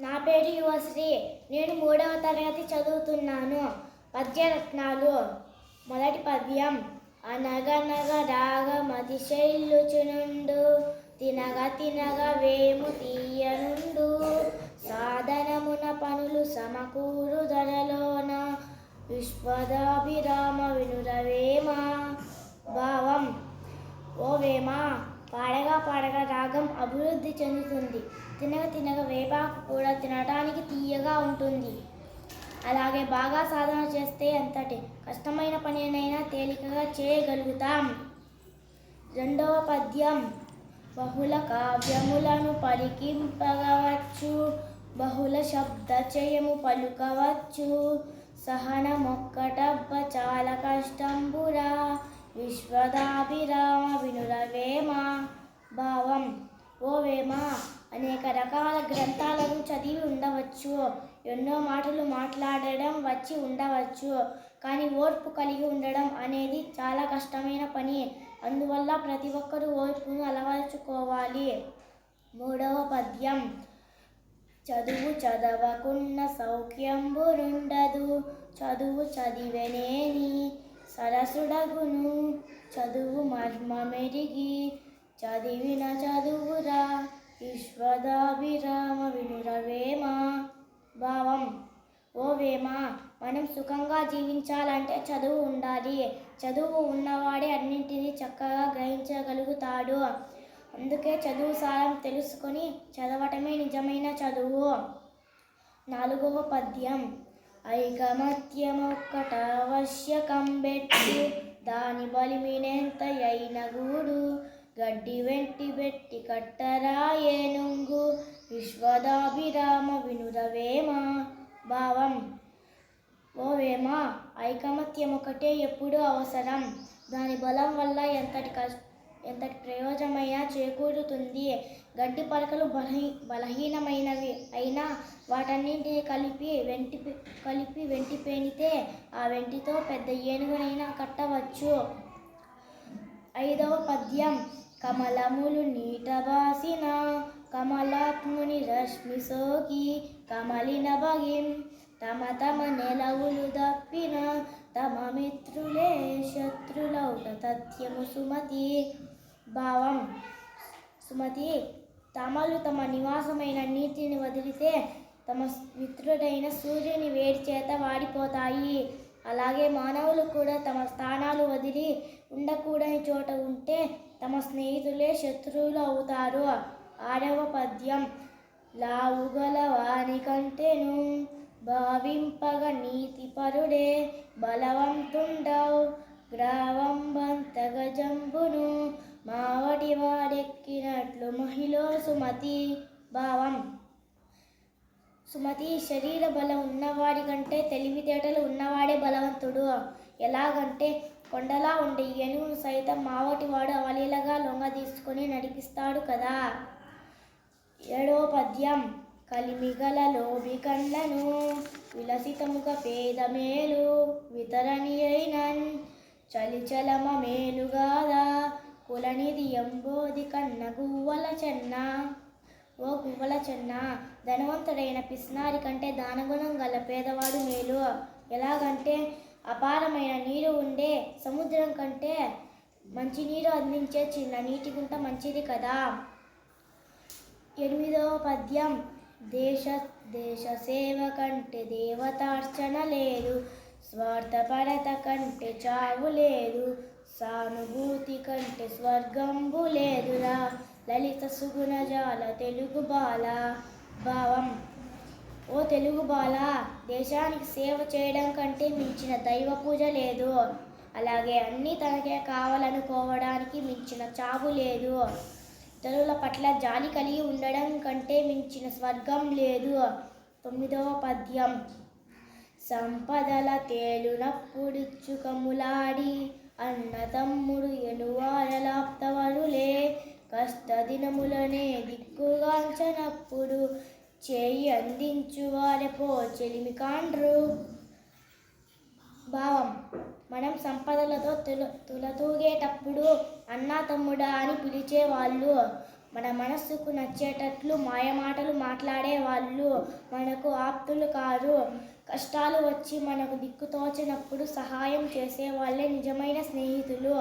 నా పేరు యువశ్రీ. నేను మూడవ తరగతి చదువుతున్నాను. పద్యరత్నాలు. మొదటి పద్యం. అనగనగ రాగమతి శైలుచునుండు తినగ తినగ వేము తీయనుండు. సాధనమున పనులు సమకూరు ధరలోన. విశ్వదాభిరామ వినురవేమ భావం. ఓ వేమ పాడగా పాడగా రాగం అభివృద్ధి చెందుతుంది. వేపాకు కూడా తినడానికి తీయగా ఉంటుంది. అలాగే బాగా సాధన చేస్తే ఎంతటి కష్టమైన పనినైనా తేలికగా చేయగలుగుతాం. రెండవ పద్యం బహుళ కావ్యములను పలికింపగవచ్చు బహుళ శబ్ద చేయము పలుకవచ్చు. సహనమొక్కటబ్బ చాలా కష్టంబురా. విశ్వదాభిరామ వినురవేమ భావం. ఓ వేమా అనేక రకాల గ్రంథాలను చదివి ఉండవచ్చు. ఎన్నో మాటలు మాట్లాడడం వచ్చి ఉండవచ్చు. కానీ ఓర్పు కలిగి ఉండడం అనేది చాలా కష్టమైన పని. అందువల్ల ప్రతి ఒక్కరూ ఓర్పును అలవర్చుకోవాలి. మూడవ పద్యం. చదువు చదవకున్న సౌఖ్యంబురుండదు చదువు చదివెనేని సరసుడగును. చదువు మర్మమెరిగి చదివిన చదువు మనం సుఖంగా జీవించాలంటే చదువు ఉండాలి. చదువు ఉన్నవాడే అన్నింటినీ చక్కగా గ్రహించగలుగుతాడు. అందుకే చదువు సారం తెలుసుకొని చదవటమే నిజమైన చదువు. నాలుగవ పద్యం. ఐకమత్యమొక్కట ఆవశ్యకం పెట్టి దాని బలిమినెంత అయిన గూడు గడ్డి వెంటి పెట్టి కట్టరాయేనుంగు విశ్వదాభిరామ వినురవేమ భావం. ఓ వేమ ఐకమత్యం ఒకటే ఎప్పుడూ అవసరం. దాని బలం వల్ల ఎంతటి కష్ట ఎంతటి ప్రయోజనమైనా చేకూరుతుంది? గడ్డి పలకలు బలహీ బలహీనమైనవి అయినా వాటన్నింటినీ కలిపి వెంటి కలిపి వెంటి పేనితే ఆ వెంటితో పెద్ద ఏనుగునైనా కట్టవచ్చు. ఐదవ పద్యం. కమలములు నీటవాసిన కమలాత్ముని రశ్మి సోకి కమలిన భగిం తమ తమ నెలవులు తప్పిన తమ మిత్రులే శత్రులౌట తథ్యము సుమతి. భావం సుమతి తమలు తమ నివాసమైన నీటిని వదిలితే తమ మిత్రుడైన సూర్యుని వేడి చేత వాడిపోతాయి. అలాగే మానవులు కూడా తమ స్థానాలు వదిలి ఉండకూడని చోట ఉంటే తమ స్నేహితులే శత్రువులు అవుతారు ఆరవ పద్యం లావుగల వాని కంటేను భావింపగ నీతిపరుడే బలవంతుండవు. గ్రావంబంత జంబును మావటి వాడెక్కినట్లు మహిళ సుమతి భావం. సుమతి శరీర బలం ఉన్నవాడి కంటే తెలివితేటలు ఉన్నవాడే బలవంతుడు. ఎలాగంటే కొండలా ఉండే ఏనుగును సైతం మావటివాడు అవలీలగా లొంగ తీసుకొని నడిపిస్తాడు కదా. ఏడవ పద్యం. కలిమిగల లోబి కండ్లను విలసితముగ పేద మేలు వితరణి అయినన్ చలిచలమ మేలుగాదా కులనిది ఎంబోది కన్న గువ్వల చెన్న. ఓ గువ్వల చెన్న ధనవంతుడైన పిస్నారి కంటే దానగుణం గల పేదవాడు మేలు. ఎలాగంటే అపారమైన నీరు ఉండే సముద్రం కంటే మంచినీరు అందించే చిన్న నీటి గుంట మంచిది కదా. ఎనిమిదవ పద్యం. దేశ దేశ సేవ కంటే దేవతార్చన లేదు. స్వార్థపరత కంటే చావు లేదు. సానుభూతి కంటే స్వర్గంబు లేదురా. లలిత సుగుణజాల తెలుగు బాల భావం. ఓ తెలుగు బాల దేశానికి సేవ చేయడం కంటే మించిన దైవ పూజ లేదు. అలాగే అన్నీ తనకే కావాలనుకోవడానికి మించిన చావు లేదు. ఇతరుల పట్ల జాలి కలిగి ఉండడం కంటే మించిన స్వర్గం లేదు. తొమ్మిదవ పద్యం. సంపదల తేలునప్పుడిచ్చుకములాడి అన్న తమ్ముడు ఎనువారలాప్తవరులే కష్ట దినములనే దిక్కుగాంచనప్పుడు చేయి అందించు వారెపో చెలిమి కాండ్రు భావం. మనం సంపదలతో తుల తులతూగేటప్పుడు అన్నా తమ్ముడా అని పిలిచేవాళ్ళు. మన మనస్సుకు నచ్చేటట్లు మాయమాటలు మాట్లాడే వాళ్ళు మనకు ఆప్తులు కారు. కష్టాలు వచ్చి మనకు దిక్కుతోచనప్పుడు సహాయం చేసేవాళ్ళే నిజమైన స్నేహితులు.